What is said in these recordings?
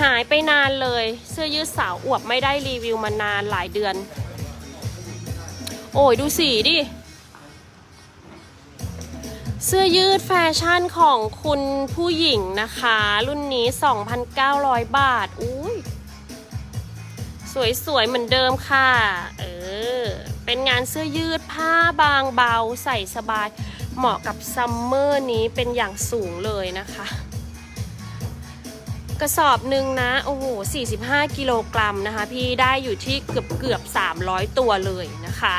หายไปนานเลย เสื้อยืดสาวอวบไม่ได้รีวิวมานานหลายเดือน โอ้ยดูสีดิ เสื้อยืดแฟชั่นของคุณผู้หญิงนะคะ รุ่นนี้ 2,900 บาท อุ้ยสวยๆ เหมือนเดิมค่ะ เออ เป็นงานเสื้อยืดผ้าบางเบาใส่สบาย เหมาะกับซัมเมอร์นี้เป็นอย่างสูงเลยนะคะ กระสอบหนึ่งนะ โอ้โห 45 กิโลกรัมนะคะ พี่ได้อยู่ที่เกือบเกือบ 300 ตัวเลยนะคะ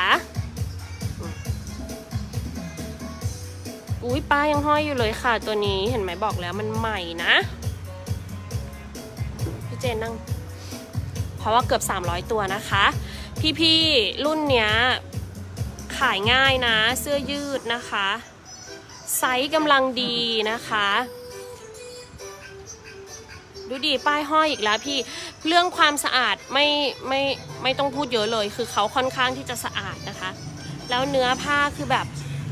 อุ้ยป้ายังห้อยอยู่เลยค่ะ ตัวนี้เห็นไหมบอกแล้วมันใหม่นะ พี่เจนนั่ง เพราะว่าเกือบ 300 ตัวนะคะ พี่ๆ รุ่นเนี้ย ขายง่ายนะ เสื้อยืดนะคะ ไซส์กำลังดีนะคะ ดูดีป้ายห้อยอีกแล้วพี่ เรื่องความสะอาดไม่ไม่ไม่ต้องพูดเยอะเลย คือเขาค่อนข้างที่จะสะอาดนะคะ แล้วเนื้อผ้าคือแบบ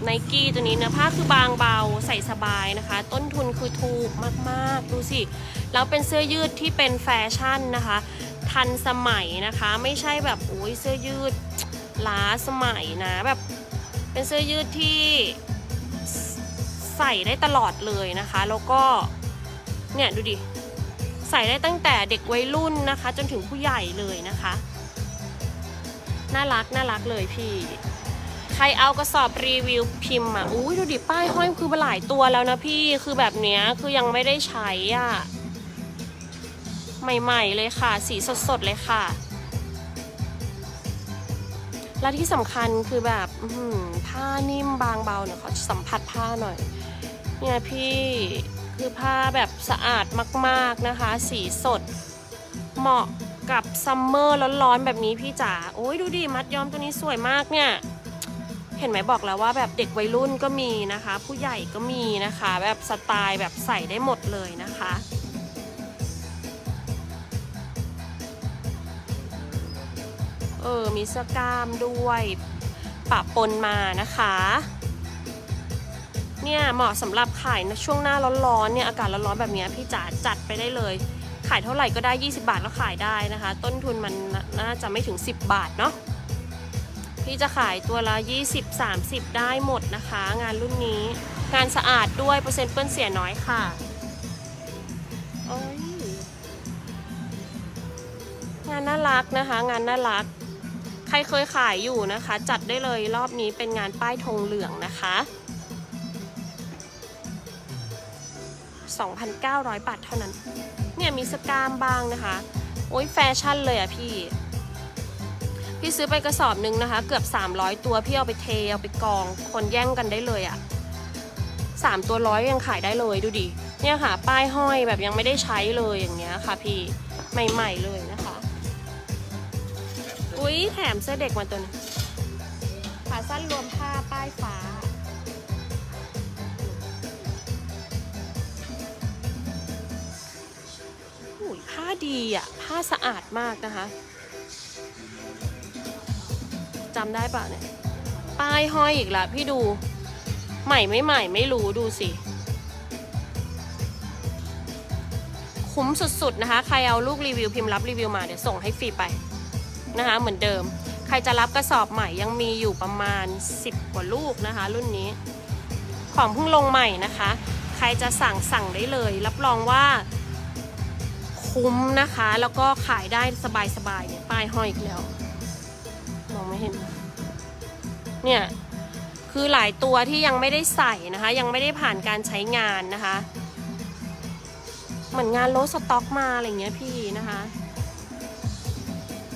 ไนกี้ตัวนี้เนื้อผ้าคือบางเบาใส่สบายนะคะ ต้นทุนคือถูกมากๆ ดูสิ แล้วเป็นเสื้อยืดที่เป็นแฟชั่นนะคะ ทันสมัยนะคะ ไม่ใช่แบบโอ้ยเสื้อยืดล้าสมัยนะแบบเป็นเสื้อยืดที่ใส่ได้ตลอดเลยนะคะ แล้วก็เนี่ยดูดิ ใส่ได้ตั้งแต่เด็กวัยรุ่นนะคะ จนถึงผู้ใหญ่เลยนะคะ น่ารักน่ารักเลยพี่ ใครเอากระสอบรีวิวพิมพ์อะอุ้ยดูดิป้ายห้อยคือมาหลายตัวแล้วนะพี่คือแบบเนี้ยคือยังไม่ได้ใช้อะใหม่ๆเลยค่ะ สีสดๆเลยค่ะ และที่สำคัญคือแบบผ้านิ่มบางเบาเนี่ยขอสัมผัสผ้าหน่อย เนี่ยพี่ คือผ้าแบบสะอาดมาก ๆนะคะ สีสด เหมาะกับซัมเมอร์ร้อนๆแบบนี้พี่จ๋าโอ้ยดูดิมัดย้อมตัวนี้สวยมากเนี่ย เห็นไหมบอกแล้วว่าแบบเด็กวัยรุ่นก็มีนะคะ ผู้ใหญ่ก็มีนะคะ แบบสไตล์แบบใส่ได้หมดเลยนะคะเออมีเสื้อกล้ามด้วยปะปนมานะคะ เนี่ยเหมาะสำหรับขายในช่วงหน้าร้อนๆเนี่ยอากาศร้อนๆแบบนี้พี่จ๋าจัดไปได้เลย ขายเท่าไหร่ก็ได้ 20 บาทแล้วขายได้นะคะ ต้นทุนมันนน่าจะไม่ถึง 10 บาทเนาะพี่จะขายตัวละ 20-30 ได้หมดนะคะ งานรุ่นนี้งานสะอาดด้วยเปอร์เซ็นต์เปื้อนเสียน้อยค่ะโอ้ยงานน่ารักนะคะ งานน่ารัก ใครเคยขายอยู่นะคะ จัดได้เลยรอบนี้เป็นงานป้ายธงเหลืองนะคะ 2,900 บาทเท่านั้น เนี่ยมีสกามบ้างนะคะ โอ้ยแฟชั่นเลยอะพี่ พี่ซื้อไปกระสอบนึงนะคะ เกือบ 300 ตัวพี่เอาไปเทเอาไปกอง คนแย่งกันได้เลยอะ3ตัวร้อยยังขายได้เลยดูดิ เนี่ยค่ะ ป้ายห้อยแบบยังไม่ได้ใช้เลยอย่างเงี้ยค่ะพี่ใหม่ๆเลยนะคะ อุ้ยแถมเสื้อเด็กมาตัวหนึงขาสั้นรวมผ้าป้ายฟ้า ดีอะ ผ้าสะอาดมากนะคะจำได้ปะเนี่ย ป้ายห้อยอีกละพี่ดู ใหม่ไม่ใหม่ไม่รู้ดูสิ คุ้มสุดๆนะคะ ใครเอาลูกรีวิวพิมพ์รับรีวิวมาเดี๋ยวส่งให้ฟรีไปนะคะ เหมือนเดิม ใครจะรับกระสอบใหม่ยังมีอยู่ประมาณ 10 กว่าลูกนะคะ รุ่นนี้ ของเพิ่งลงใหม่นะคะ ใครจะสั่งสั่งได้เลย รับรองว่า คุ้มนะคะ แล้วก็ขายได้สบายๆเนี่ยป้ายห้อยอีกแล้ว มองไม่เห็น เนี่ยคือหลายตัวที่ยังไม่ได้ใส่นะคะ ยังไม่ได้ผ่านการใช้งานนะคะ เหมือนงานโลสต็อกมาอะไรเงี้ยพี่นะคะ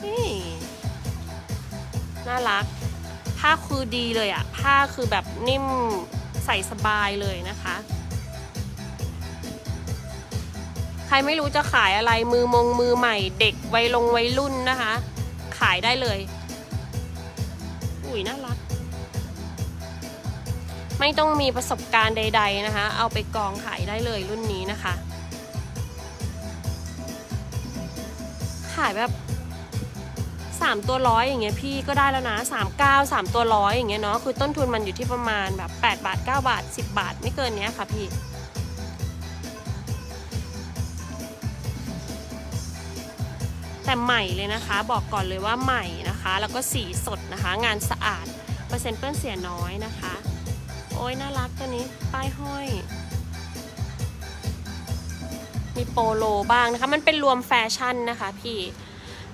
นี่น่ารัก ผ้าคือดีเลยอะผ้าคือแบบนิ่มใส่สบายเลยนะคะ รไม่รู้จะขายอะไรมือมงมือใหม่ เด็กวัยลงวัยรุ่นนะคะ ขายได้เลย อุ้ยน่ารัก ไม่ต้องมีประสบการณ์ใด ๆนะคะ เอาไปกองขายได้เลยรุ่นนี้นะคะ ขายแบบสามตัวร้อยอย่างเงี้ยพี่ก็ได้แล้วนะสามเก้าสามตัวร้อยอย่างเงี้ยเนาะคือต้นทุนมันอยู่ที่ประมาณแบบแปดบาทเก้าบาทสิบบาทไม่เกินเนี้ยค่ะพี่ แต่ใหม่เลยนะคะ บอกก่อนเลยว่าใหม่นะคะ แล้วก็สีสดนะคะ งานสะอาด เปอร์เซ็นต์เปื้อนเสียน้อยนะคะ โอ้ยน่ารักตัวนี้ ป้ายห้อย มีโปโลบ้างนะคะ มันเป็นรวมแฟชั่นนะคะพี่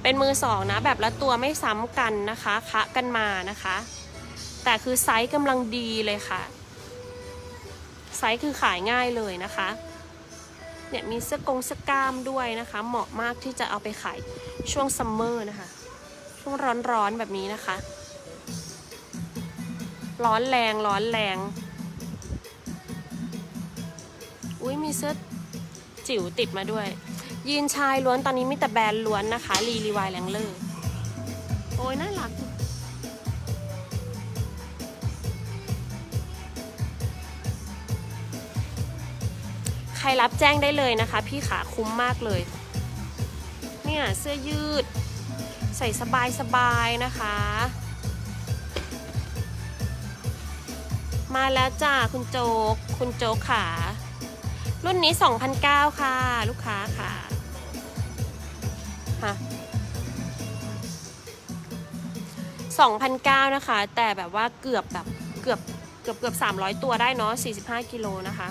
เป็นมือสองนะ แบบละตัวไม่ซ้ำกันนะคะ คะกันมานะคะ แต่คือไซส์กำลังดีเลยค่ะ ไซส์คือขายง่ายเลยนะคะ เนี่ยมีเสื้อกงเสื้อกล้ามด้วยนะคะ เหมาะมากที่จะเอาไปขายช่วงซัมเมอร์นะคะ ช่วงร้อนๆแบบนี้นะคะ ร้อนแรงร้อนแรง อุ้ยมีเสื้อจิ๋วติดมาด้วย ยีนชายล้วนตอนนี้มีแต่แบรนด์ล้วนนะคะ รีรีวายแลงเลอร์โอ้ยน่ารัก รรับแจ้งได้เลยนะคะ พี่ขาคุ้มมากเลย เนี่ยเสื้อยืด ใส่สบายสบายๆนะคะ มาแล้วจ้าคุณโจ๊ก คุณโจ๊กขา รุ่นนี้ 2,009ค่ะ ลูกค้าค่ะฮะ2,009นะคะ แต่แบบว่าเกือบแบบเกือบเกือบเกือบ300 ตัวได้เนาะ45 กิโลนะคะ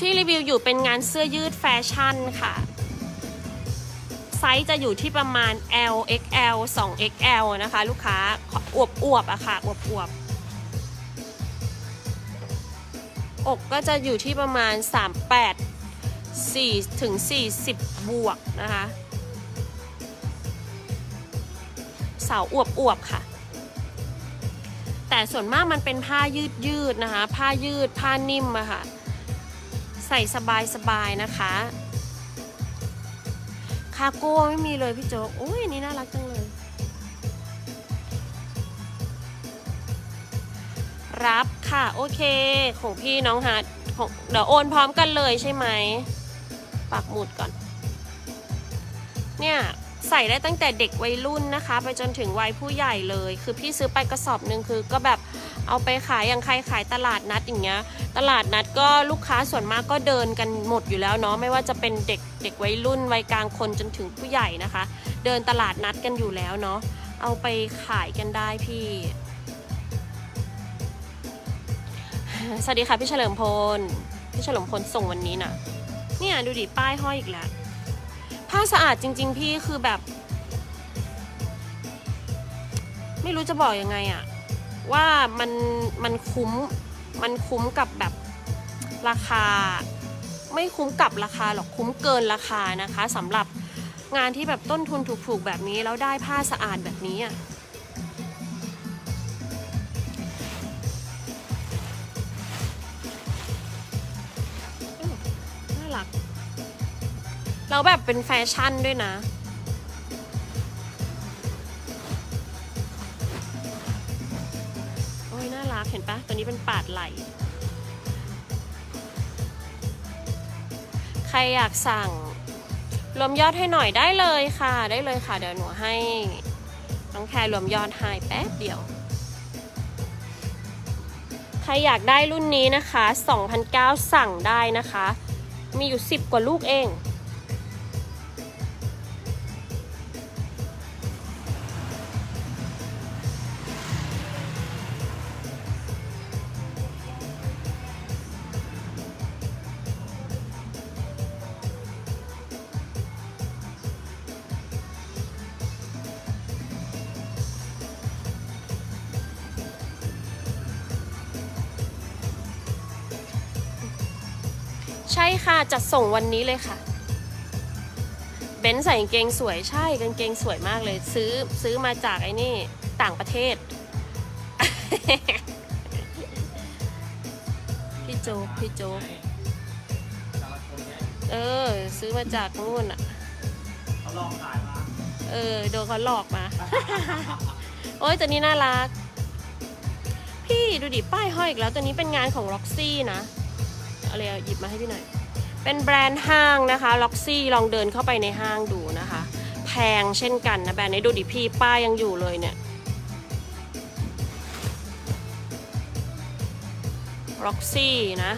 ที่รีวิวอยู่เป็นงานเสื้อยืดแฟชั่นค่ะ ไซส์จะอยู่ที่ประมาณ L XL 2 XL นะคะ ลูกค้าอวบอวบอะค่ะอวบอวบอกก็จะอยู่ที่ประมาณ 38 4ถึง40 บวกนะคะเสาอวบอวบค่ะ แต่ส่วนมากมันเป็นผ้ายืดยืดนะคะ ผ้ายืดผ้านิ่มอะค่ะ ใส่สบายๆนะคะคาโก้ไม่มีเลยพี่โจ๊กโอ้ยอันนี้น่ารักจังเลย รับค่ะ โอเค ของพี่น้องฮาร์ดของเดี๋ยวโอนพร้อมกันเลยใช่ไหมปักหมุดก่อน เนี่ยใส่ได้ตั้งแต่เด็กวัยรุ่นนะคะ ไปจนถึงวัยผู้ใหญ่เลย คือพี่ซื้อไปกระสอบหนึ่งคือก็แบบ เอาไปขายอย่างใครขายตลาดนัดอย่างเงี้ย ตลาดนัดก็ลูกค้าส่วนมากก็เดินกันหมดอยู่แล้วเนาะไม่ว่าจะเป็นเด็กเด็กวัยรุ่นวัยกลางคนจนถึงผู้ใหญ่นะคะ เดินตลาดนัดกันอยู่แล้วเนาะเอาไปขายกันได้พี่ สวัสดีค่ะพี่เฉลิมพลพี่เฉลิมพลส่งวันนี้นะเนี่ยดูดิป้ายห้อยอีกแล้วผ้าสะอาดจริง ๆ พี่คือแบบ ไม่รู้จะบอกยังไงอะ ว่ามันมันคุ้มมันคุ้มกับแบบราคา ไม่คุ้มกับราคาหรอกคุ้มเกินราคานะคะสำหรับงานที่แบบต้นทุนถูกๆแบบนี้แล้วได้ผ้าสะอาดแบบนี้อะน่ารักแล้วแบบเป็นแฟชั่นด้วยนะ รักเห็นปะตัวนี้เป็นปาดไหล ใครอยากสั่ง รวมยอดให้หน่อยได้เลยค่ะ ได้เลยค่ะ เดี๋ยวหนูให้ น้องแครรวมยอดให้แป๊บเดียว ใครอยากได้รุ่นนี้นะคะ2,009สั่งได้นะคะ มีอยู่ 10 กว่าลูกเอง ค่ะจัดส่งวันนี้เลยค่ะ เบนซ์ใส่กางเกงสวยใช่กางเกงสวยมากเลย ซื้อซื้อมาจากไอ้นี่ต่างประเทศ พี่โจ๊กพี่โจ๊กเออ ซื้อมาจากนู่นอะเขาลองขายมาเออโดนเขาหลอกมา โอ้ยตัวนี้น่ารัก พี่ดูดิป้ายห้อยอีกแล้ว ตัวนี้เป็นงานของ Roxy นะ เอาเลยหยิบมาให้พี่หน่อย เป็นแบรนด์ห้างนะคะ Roxy ลองเดินเข้าไปในห้างดูนะคะ แพงเช่นกันนะแบรนด์นี้ดูดิพี่ป้ายังอยู่เลยเนี่ย Roxy นะ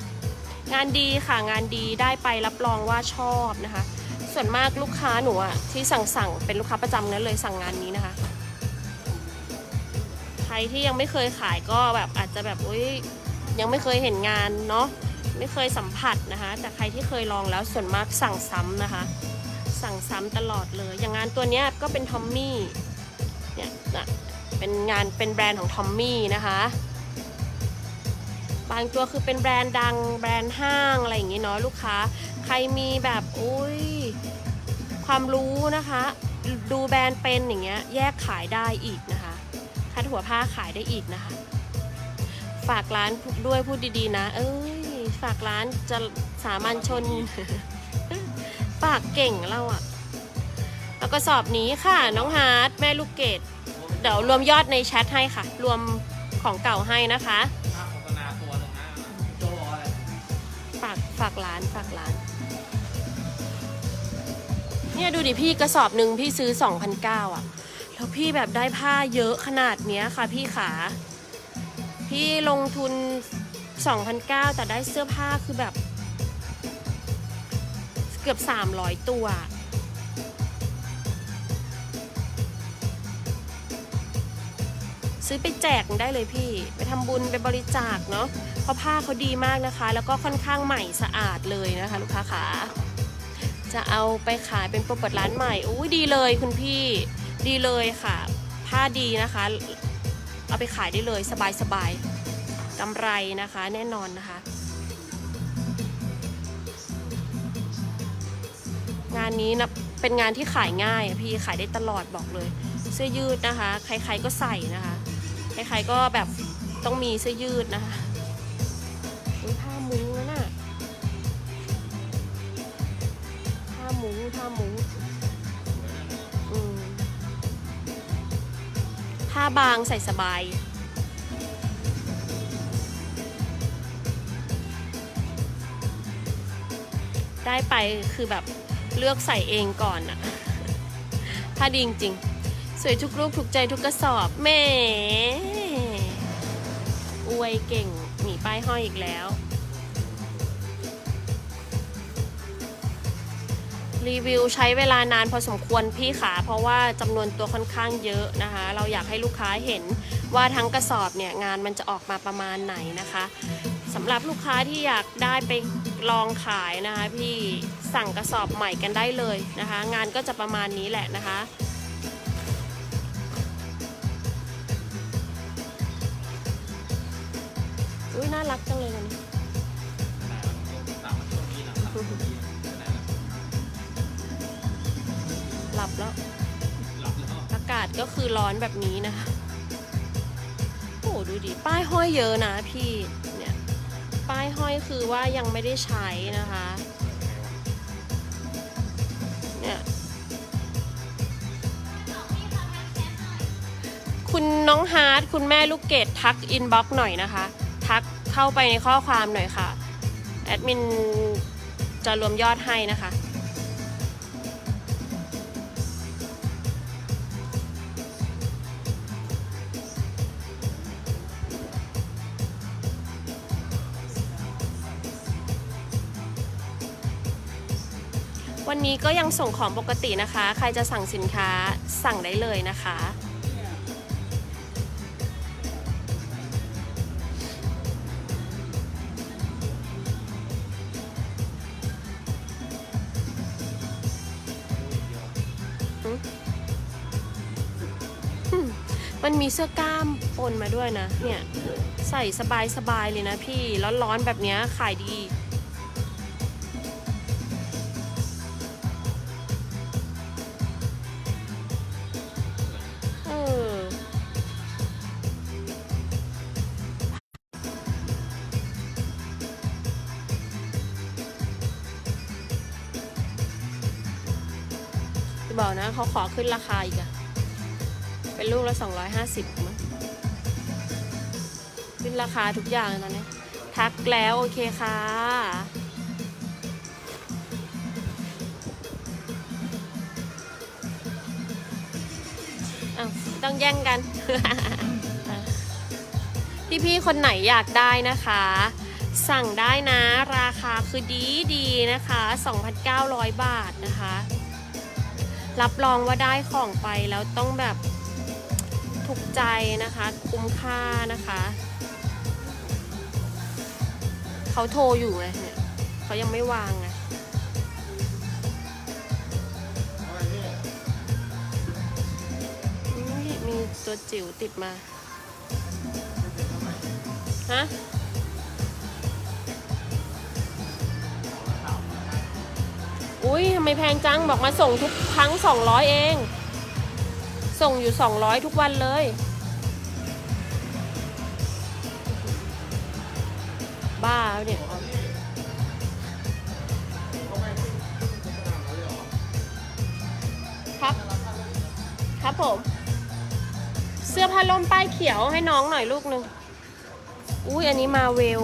งานดีค่ะงานดีได้ไปรับรองว่าชอบนะคะ ส่วนมากลูกค้าหนูอะที่สั่งสั่งเป็นลูกค้าประจำนั้นเลยสั่งงานนี้นะคะ ใครที่ยังไม่เคยขายก็แบบอาจจะแบบอุ้ยยังไม่เคยเห็นงานเนาะ ไม่เคยสัมผัสนะคะ แต่ใครที่เคยลองแล้วส่วนมากสั่งซ้ำนะคะ สั่งซ้ำตลอดเลย อย่างงานตัวเนี้ยก็เป็นทอมมี่เนี่ยนะเป็นงานเป็นแบรนด์ของทอมมี่นะคะบางตัวคือเป็นแบรนด์ดังแบรนด์ห้างอะไรอย่างงี้เนาะลูกค้า ใครมีแบบอุ้ยความรู้นะคะ ดูแบรนด์เป็นอย่างเงี้ยแยกขายได้อีกนะคะ คัดหัวผ้าขายได้อีกนะคะ ฝากร้านด้วยพูดดีๆนะ เอ้ย ฝากร้านจะสามัญชน ปากเก่งเราอะแล้วก็สอบนี้ค่ะ น้องฮาร์ดแม่ลูกเกดเดี๋ยวรวมยอดในแชทให้ค่ะ รวมของเก่าให้นะคะหน้าโฆษณาตัวหนึ่งนะโจอะไรฝากฝากร้านฝากร้าน เนี่ยดูดิพี่กระสอบหนึ่งพี่ซื้อ 2,009อะ แล้วพี่แบบได้ผ้าเยอะขนาดเนี้ยค่ะพี่ขา พี่ลงทุน 2,009แต่ได้เสื้อผ้าคือแบบ เกือบ 300 ตัว ซื้อไปแจกได้เลยพี่ ไปทำบุญไปบริจาคเนาะเพราะผ้าเขาดีมากนะคะ แล้วก็ค่อนข้างใหม่สะอาดเลยนะคะ ลูกค้าขาจะเอาไปขายเป็นโปรเปิดร้านใหม่อุ้ยดีเลยคุณพี่ดีเลยค่ะ ผ้าดีนะคะ เอาไปขายได้เลยสบายสบาย กำไรนะคะแน่นอนนะคะ งานนี้นะเป็นงานที่ขายง่ายพี่ขายได้ตลอดบอกเลย เสื้อยืดนะคะ ใครๆก็ใส่นะคะใครๆก็แบบต้องมีเสื้อยืดนะคะอุ๊ยผ้ามุ้งนั่นน่ะผ้ามุ้งผ้ามุ้งผ้าบางใส่สบาย ได้ไปคือแบบเลือกใส่เองก่อนอะผ้าดีจริงๆสวยทุกรูปถูกใจทุกกระสอบแหม่อวยเก่งหมีป้ายห้อยอีกแล้ว รีวิวใช้เวลานานพอสมควรพี่ขาเพราะว่าจำนวนตัวค่อนข้างเยอะนะคะ เราอยากให้ลูกค้าเห็นว่าทั้งกระสอบเนี่ยงานมันจะออกมาประมาณไหนนะคะ สำหรับลูกค้าที่อยากได้ไปลองขายนะคะพี่สั่งกระสอบใหม่กันได้เลยนะคะ งานก็จะประมาณนี้แหละนะคะอุ้ยน่ารักจังเลยวันนี้สามช่วงนี้นะหลับแล้ว อากาศก็คือร้อนแบบนี้นะคะ โอ้ดูดิ ป้ายห้อยเยอะนะพี่ ป้ายห้อยคือว่ายังไม่ได้ใช้นะคะ เนี่ย คุณน้องฮาร์ดคุณแม่ลูกเกดทักอินบ็อกหน่อยนะคะ ทักเข้าไปในข้อความหน่อยค่ะ แอดมินจะรวมยอดให้นะคะ นี้ก็ยังส่งของปกตินะคะ ใครจะสั่งสินค้าสั่งได้เลยนะคะ มันมีเสื้อกล้ามปนมาด้วยนะ เนี่ย ใส่สบายๆเลยนะพี่ ร้อนๆแบบนี้ขายดี ขอขึ้นราคาอีกอะเป็นลูกละ250มั้งขึ้นราคาทุกอย่างเลยตอนนี้ ทักแล้วโอเคค่ะ ต้องแย่งกัน พี่ๆคนไหนอยากได้นะคะ สั่งได้นะ ราคาคือดีดีนะคะ 2,900 บาทนะคะ รับรองว่าได้ของไปแล้วต้องแบบถูกใจนะคะ คุ้มค่านะคะ เขาโทรอยู่ไงเนี่ยเขายังไม่วางไงมีตัวจิ๋วติดมา ฮะ อุ้ยทำไมแพงจัง บอกมาส่งทุกครั้ง 200 เอง ส่งอยู่ 200 ทุกวันเลย บ้าเนี่ยครับ ครับผม เสื้อผ้าล่มป้ายเขียวให้น้องหน่อยลูกหนึ่งอุ้ยอันนี้มาเวล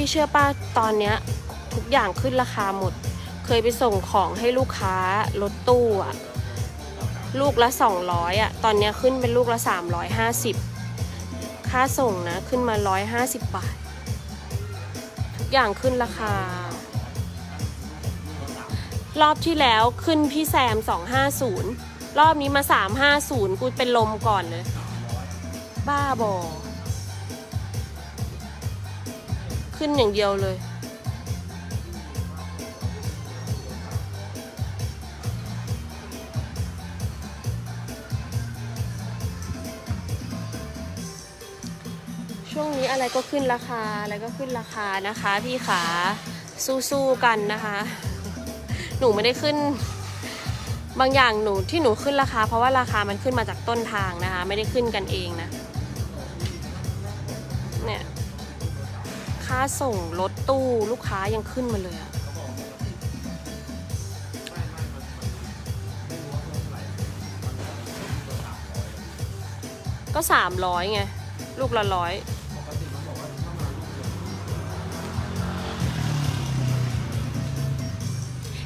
พี่เชื่อป้าตอนเนี้ยทุกอย่างขึ้นราคาหมด เคยไปส่งของให้ลูกค้ารถตู้อะลูกละ 200อะตอนเนี้ยขึ้นเป็นลูกละ 350 ค่าส่งนะขึ้นมา 150 บาท ทุกอย่างขึ้นราคา รอบที่แล้วขึ้นพี่แซม 250 รอบนี้มา 350 กูเป็นลมก่อนเลย บ้าบอ ขึ้นอย่างเดียวเลย ช่วงนี้อะไรก็ขึ้นราคา อะไรก็ขึ้นราคานะคะพี่ขาสู้ๆกันนะคะ หนูไม่ได้ขึ้นบางอย่างหนูที่หนูขึ้นราคา เพราะว่าราคามันขึ้นมาจากต้นทางนะคะ ไม่ได้ขึ้นกันเองนะาส่งรถตู้ลูกค้ายังขึ้นมาเลยอะก็สามร้อยไง ลูกละร้อย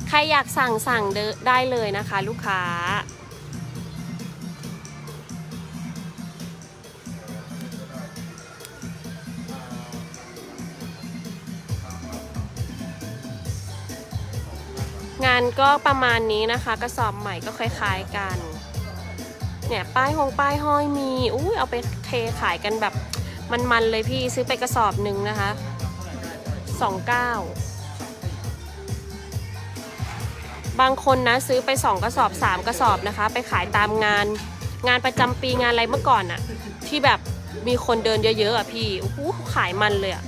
ใครอยากสั่งสั่งได้เลยนะคะ ลูกค้า ก็ประมาณนี้นะคะ กระสอบใหม่ก็คล้ายๆกัน เนี่ยป้ายหงป้ายห้อยมีอุ้ยเอาไปเทขายกันแบบมันๆเลยพี่ซื้อไปกระสอบหนึ่งนะคะสองเก้าบางคนนะซื้อไปสองกระสอบสามกระสอบนะคะ ไปขายตามงานงานประจำปีงานอะไรเมื่อก่อนอะที่แบบมีคนเดินเยอะๆอะพี่โอ้โหขายมันเลยอะ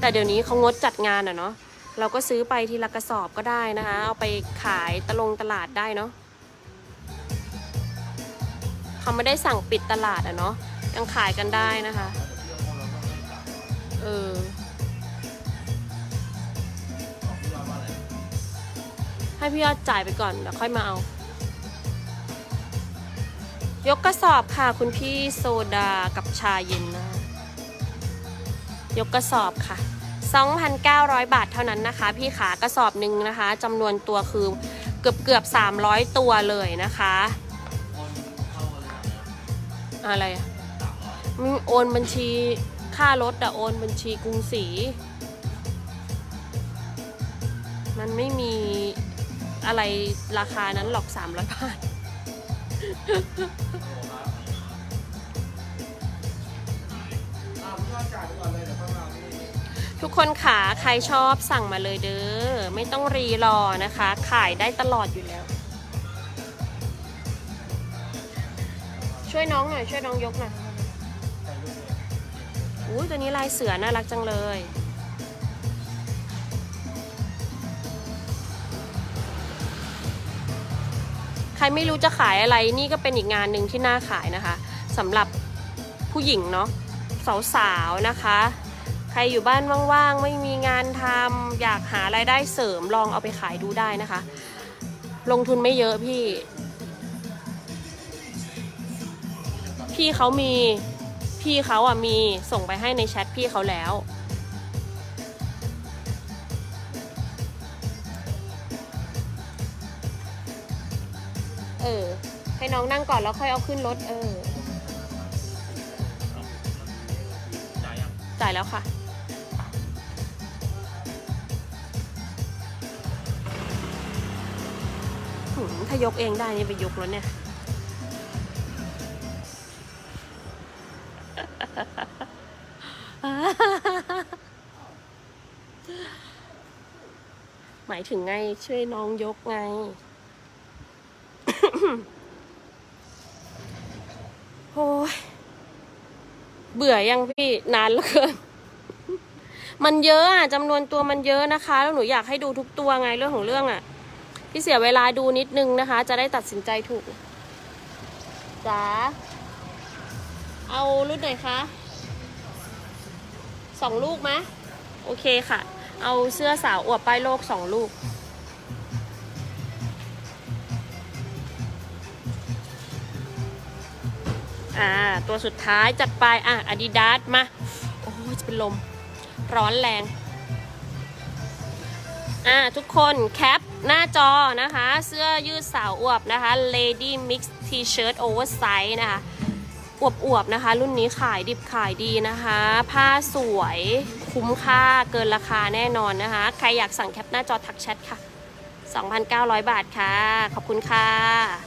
แต่เดี๋ยวนี้เขางดจัดงานอะเนาะ เราก็ซื้อไปทีละกระสอบก็ได้นะคะ เอาไปขายตะลงตลาดได้เนาะเขาไม่ได้สั่งปิดตลาดอะเนาะยังขายกันได้นะคะ เออให้พี่ยอดจ่ายไปก่อนเดี๋ยวค่อยมาเอา ยกกระสอบค่ะคุณพี่โซดากับชาเย็นนะ ยกกระสอบค่ะ 2,900 บาทเท่านั้นนะคะ พี่ขากระสอบหนึ่งนะคะจำนวนตัวคือเกือบเกือบ300 ตัวเลยนะคะอะไรมีโอนบัญชีค่ารถอะโอนบัญชีกรุงศรีมันไม่มีอะไรราคานั้นหรอก 300 บาท ทุกคนขาใครชอบสั่งมาเลยเด้อ ไม่ต้องรีรอนะคะ ขายได้ตลอดอยู่แล้ว ช่วยน้องหน่อยช่วยน้องยกหน่อยอุ้ยตัวนี้ลายเสือน่ารักจังเลย ใครไม่รู้จะขายอะไรนี่ก็เป็นอีกงานหนึ่งที่น่าขายนะคะสำหรับผู้หญิงเนาะสาวๆนะคะ ใครอยู่บ้านว่างๆ ไม่มีงานทำอยากหารายได้เสริมลองเอาไปขายดูได้นะคะ ลงทุนไม่เยอะพี่ พี่เขามี พี่เขาอะมีส่งไปให้ในแชทพี่เขาแล้วเออ ให้น้องนั่งก่อนแล้วค่อยเอาขึ้นรถ เออ จ่ายแล้วค่ะ ถ้ายกเองได้นี่ไปยกแล้วเนี่ย หมายถึงไงช่วยน้องยกไง โอ้ย เบื่อยังพี่นานเหลือเกินมันเยอะอะจำนวนตัวมันเยอะนะคะ แล้วหนูอยากให้ดูทุกตัวไงเรื่องของเรื่องอะ พี่เสียเวลาดูนิดนึงนะคะ จะได้ตัดสินใจถูกจ๋าเอารุ่นไหนคะสองลูกไหมโอเคค่ะ เอาเสื้อสาวอวบป้ายโลกสองลูก อ่า ตัวสุดท้ายจัดไปอะอาดิดาสมา โอ้ยจะเป็นลม ร้อนแรง อ่า ทุกคนแคป หน้าจอนะคะ เสื้อยืดสาวอวบนะคะ Lady Mix T-shirt Oversize นะคะอวบอวบๆนะคะ รุ่นนี้ขายดิบขายดีนะคะ ผ้าสวยคุ้มค่าเกินราคาแน่นอนนะคะ ใครอยากสั่งแคปหน้าจอทักแชทค่ะ 2,900 บาทค่ะ ขอบคุณค่ะ